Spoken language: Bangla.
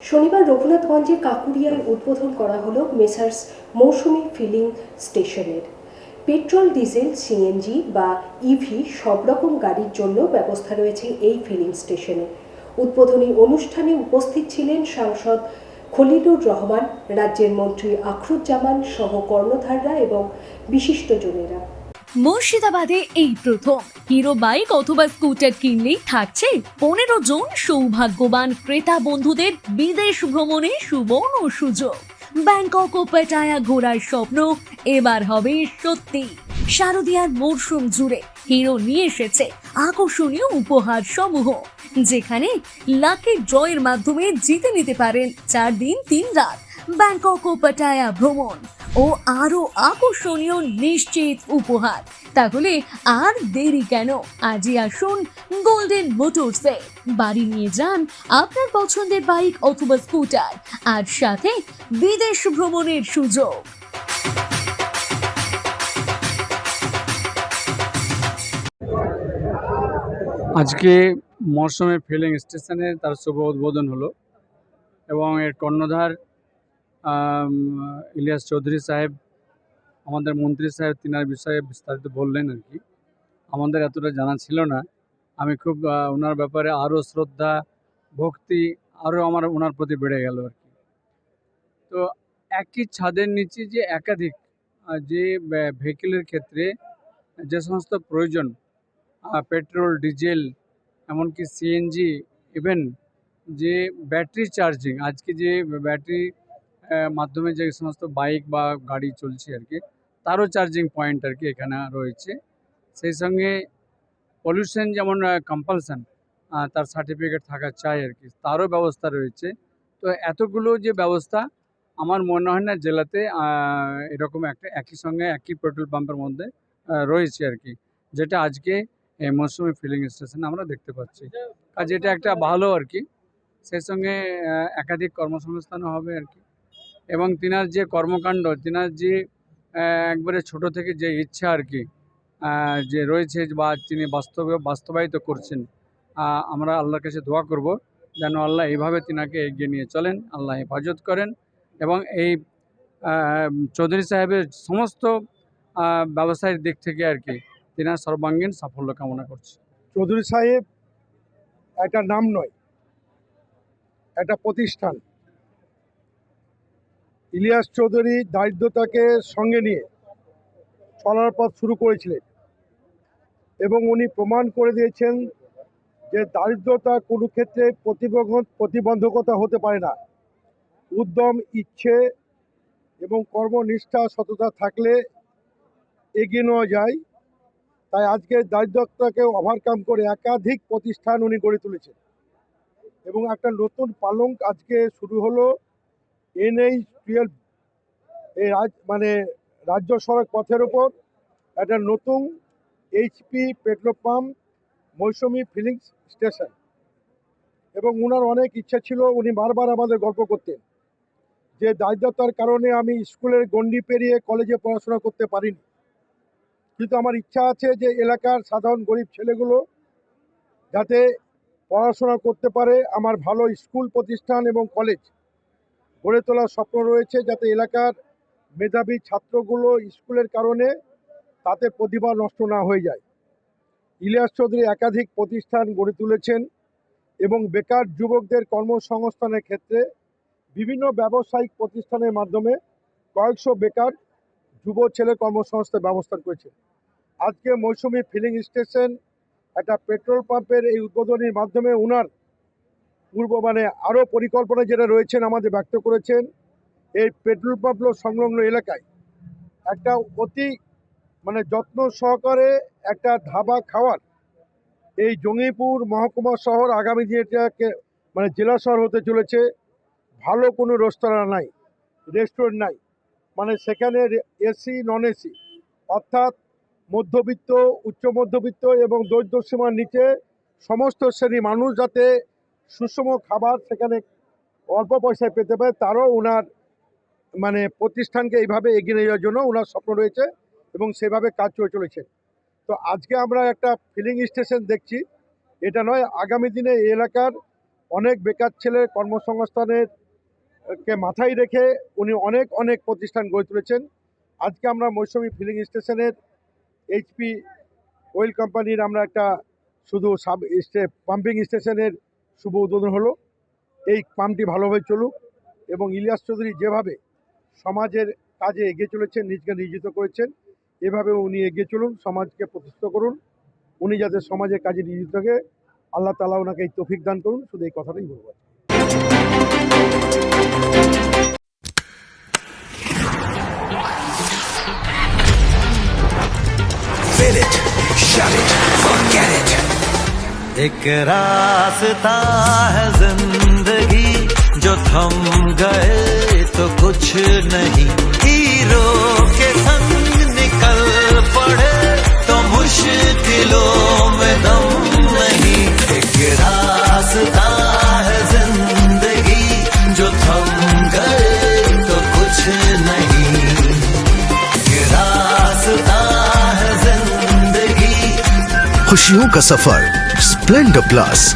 শনিবার রঘুনাথগঞ্জের কাকুরিয়ায় উদ্বোধন করা হলো মেসার্স মৌসুমি ফিলিং স্টেশনের। পেট্রোল, ডিজেল, সিএনজি বা ইভি সব রকম গাড়ির জন্য ব্যবস্থা রয়েছে এই ফিলিং স্টেশনে। উদ্বোধনী অনুষ্ঠানে উপস্থিত ছিলেন সাংসদ খলিলুর রহমান, রাজ্যের মন্ত্রী আখরুজ্জামান সহ কর্ণধাররা এবং বিশিষ্টজনেরা মুর্শিদাবাদে এই প্রথম। হিরো বাইক অথবা স্কুটার কিনলেই থাকছে পনেরো জন সৌভাগ্যবান ক্রেতা বন্ধুদের বিদেশ ভ্রমণে সুবর্ণ সুযোগ। ব্যাংকক ও পেটায়া ঘোরার স্বপ্ন এবার হবে সত্যি। শারদিয়ার মরশুম জুড়ে হিরো নিয়ে এসেছে আকর্ষণীয় উপহার সমূহ যেখানে লাকি ড্রয়ের মাধ্যমে জিতে নিতে পারেন চার দিন তিন রাত। ব্যাংকক ও পাটায়া ভ্রমণ ও আরও আকর্ষণীয় নিশ্চিত উপহার। তাহলে আর দেরি কেন? আজই আসুন গোল্ডেন মোটরসে বাড়ি নিয়ে যান আপনার পছন্দের বাইক অথবা স্কুটার আর সাথে বিদেশ ভ্রমণের সুযোগ। আজকে মরশুমে ফিলিং স্টেশনে তার শুভ উদ্বোধন হলো এবং এর কর্ণধার ইলিয়াস চৌধুরী সাহেব, আমাদের মন্ত্রী সাহেব, তিনার বিষয়ে বিস্তারিত বললেন আর কি। আমাদের এতটা জানা ছিল না। আমি খুব ওনার ব্যাপারে আরও শ্রদ্ধা, ভক্তি, আরও আমার ওনার প্রতি বেড়ে গেল আর কি। তো একই ছাদের নিচে যে একাধিক যে ভেহিকেলের ক্ষেত্রে যে সমস্ত প্রয়োজন পেট্রোল, ডিজেল, এমনকি সিএনজি, ইভেন যে ব্যাটারি চার্জিং, আজকে যে ব্যাটারি মাধ্যমে যে সমস্ত বাইক বা গাড়ি চলছে আর কি, তারও চার্জিং পয়েন্ট আর কি এখানে রয়েছে। সেই সঙ্গে পলিউশন যেমন কম্পালসান তার সার্টিফিকেট থাকা চাই আর কি, তারও ব্যবস্থা রয়েছে। তো এতগুলো যে ব্যবস্থা, আমার মনে হয় না জেলাতে এরকম একটা একই সঙ্গে একই পেট্রোল পাম্পের মধ্যে রয়েছে আর কি, যেটা আজকে মৌসুমি ফিলিং স্টেশন আমরা দেখতে পাচ্ছি। আর যেটা একটা ভালো আর কি, সেই সঙ্গে একাধিক কর্মসংস্থানও হবে আর কি। এবং তিনার যে কর্মকাণ্ড, তিনার যে একবারে ছোট থেকে যে ইচ্ছা আর কি যে রয়েছে বা তিনি বাস্তবে, বাস্তবায়িত করছেন আমরা আল্লাহর কাছে দোয়া করব যেন আল্লাহ এইভাবে তিনাকে এগিয়ে নিয়ে চলেন, আল্লাহ হেফাজত করেন এবং এই চৌধুরী সাহেবের সমস্ত ব্যবসায়ের দিক থেকে আর কি তিনার সর্বাঙ্গীন সাফল্য কামনা করছি। চৌধুরী সাহেব একটা নাম নয় একটা প্রতিষ্ঠান। ইলিয়াস চৌধুরী দারিদ্রতাকে সঙ্গে নিয়ে চলার পথ শুরু করেছিলেন এবং উনি প্রমাণ করে দিয়েছেন যে দারিদ্রতা কোনো ক্ষেত্রে প্রতিবন্ধ- প্রতিবন্ধকতা হতে পারে না। উদ্যম, ইচ্ছে এবং কর্মনিষ্ঠা, সততা থাকলে এগিয়ে নেওয়া যায়। তাই আজকে দারিদ্রতাকে ওভারকাম করে একাধিক প্রতিষ্ঠান উনি গড়ে তুলেছেন এবং একটা নতুন পালঙ্ক আজকে শুরু হলো। এনএইচ টুয়েলভ এই রাজ মানে রাজ্য সড়ক পথের ওপর একটা নতুন HP petrol pump Mousumi filling station. এবং ওনার অনেক ইচ্ছা ছিল উনি বারবার আমাদের গল্প করতেন যে দারিদ্রতার কারণে আমি স্কুলের গণ্ডি পেরিয়ে কলেজে পড়াশোনা করতে পারিনি। কিন্তু আমার ইচ্ছা আছে যে এলাকার সাধারণ গরিব ছেলেগুলো যাতে পড়াশোনা করতে পারে আমার ভালো স্কুল প্রতিষ্ঠান এবং কলেজ। গড়ে তোলার স্বপ্ন রয়েছে যাতে এলাকার মেধাবী ছাত্রগুলো স্কুলের কারণে তাতে প্রতিভা নষ্ট না হয়ে যায়। ইলিয়াস চৌধুরী একাধিক প্রতিষ্ঠান গড়ে তুলেছেন এবং বেকার যুবকদের কর্মসংস্থানের ক্ষেত্রে বিভিন্ন ব্যবসায়িক প্রতিষ্ঠানের মাধ্যমে কয়েকশো বেকার যুব ছেলে কর্মসংস্থান ব্যবস্থা করেছে আজকে মৌসুমি ফিলিং স্টেশন একটা পেট্রোল পাম্পের এই উদ্বোধনীর মাধ্যমে ওনার পূর্ব মানে আরও পরিকল্পনা যেটা রয়েছেন আমাদের ব্যক্ত করেছেন, এই পেট্রোল পাম্প সংলগ্ন এলাকায় একটা অতি মানে যত্ন সহকারে একটা ধাবা খাওয়ার এই জঙ্গিপুর মহকুমা শহর আগামী দিনেটাকে মানে জেলা শহর হতে চলেছে। ভালো কোনো রেস্তোরাঁ নাই, রেস্টুরেন্ট নাই। মানে সেখানে এসি নন এসি অর্থাৎ মধ্যবিত্ত, উচ্চ মধ্যবিত্ত এবং দরিদ্র সীমার নিচে সমস্ত শ্রেণি মানুষ যাতে সুষম খাবার সেখানে অল্প পয়সায় পেতে পারে, তারও ওনার মানে প্রতিষ্ঠানকে এইভাবে এগিয়ে নিয়ে যাওয়ার জন্য ওনার স্বপ্ন রয়েছে এবং সেভাবে কাজ চলে চলেছে। তো আজকে আমরা একটা ফিলিং স্টেশন দেখছি, এটা নয়, আগামী দিনে এই এলাকার অনেক বেকার ছেলে কর্মসংস্থানের কে মাথায় রেখে উনি অনেক অনেক প্রতিষ্ঠান গড়ে তুলেছেন। আজকে আমরা মৌসুমী ফিলিং স্টেশনের এইচপি অয়েল কোম্পানির আমরা একটা শুধু সাব পাম্পিং স্টেশনের শুভ উদ্বোধন হলো। এই পাম্পটি ভালোভাবে চলুক এবং ইলিয়াস চৌধুরী যেভাবে সমাজের কাজে এগিয়ে চলেছেন, নিজকে নিয়োজিত করেছেন, এভাবে উনি এগিয়ে চলুন, সমাজকে প্রতিষ্ঠিত করুন। উনি যাতে সমাজের কাজে নিয়োজিত থাকে, আল্লাহ তালা ওনাকে এই তফিক দান করুন, শুধু এই কথাটাই বলব shut it. एक रास्ता है ज़िंदगी जो थम गए तो कुछ नहीं। हीरो के संग खुशियों का सफ़र। Splendor plus